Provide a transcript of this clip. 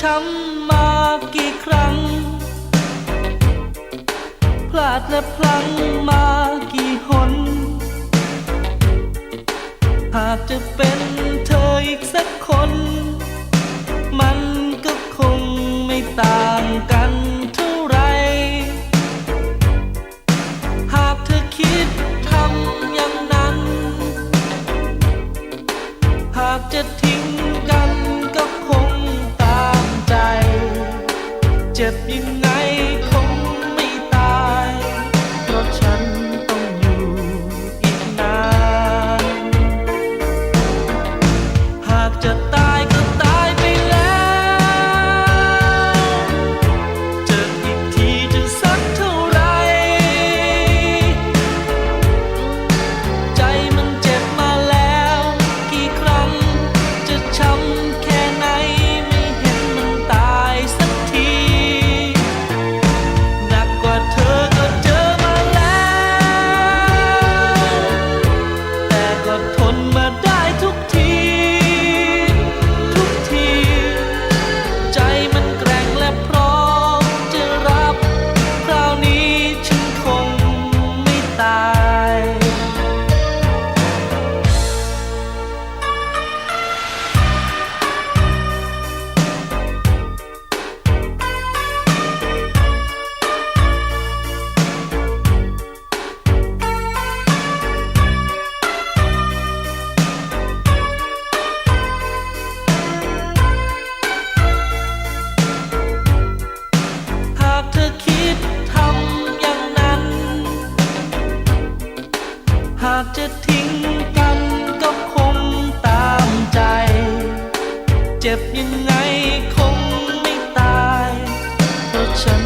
ช้ำมากี่ครั้ง พลาดและพลั้งมากี่หน หากจะเป็นเธออีกสักคน มันก็คงไม่ต่างกันเท่าไร หากเธอคิดทำอย่างนั้น หากจะทิ้ง จ็บยังไงคงไม่ตาย เพราะฉันต้องอยู่อีกนาน หากจะ จะทิ้งกันก็คงตามใจ เจ็บยังไงคงไม่ตาย เพราะฉัน